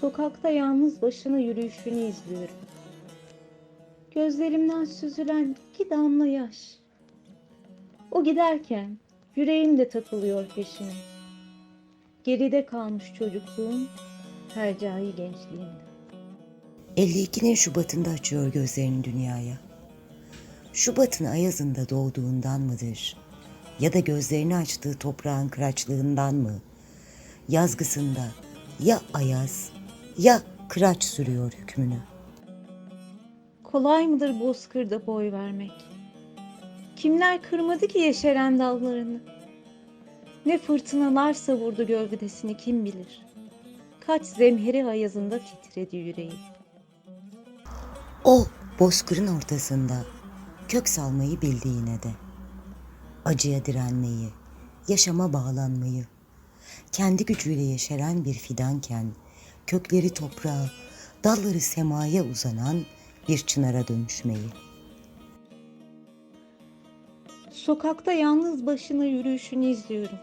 Sokakta yalnız başına yürüyüşünü izliyorum. Gözlerimden süzülen iki damla yaş. O giderken yüreğim de takılıyor peşine. Geride kalmış çocukluğum, hercai gençliğimde. 52'nin Şubat'ında açıyor gözlerini dünyaya. Şubat'ın ayazında doğduğundan mıdır? Ya da gözlerini açtığı toprağın kıraçlığından mı? Yazgısında ya ayaz ya kıraç sürüyor hükmünü. Kolay mıdır bozkırda boy vermek? Kimler kırmadı ki yeşeren dallarını? Ne fırtınalar savurdu gövdesini kim bilir? Kaç zemheri ayazında titredi yüreği. O bozkırın ortasında kök salmayı bildi yine de. Acıya direnmeyi, yaşama bağlanmayı, kendi gücüyle yeşeren bir fidanken kökleri toprağa, dalları semaya uzanan bir çınara dönüşmeyi. Sokakta yalnız başına yürüyüşünü izliyorum.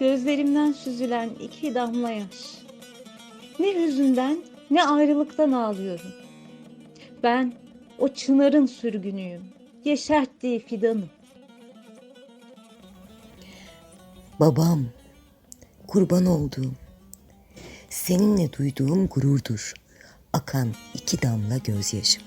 Gözlerimden süzülen iki damla yaş. Ne hüzünden ne ayrılıktan ağlıyorum. Ben o çınarın sürgünüyüm. Yeşerttiği fidanım. Babam, kurban olduğum, seninle duyduğum gururdur. Akan iki damla gözyaşım.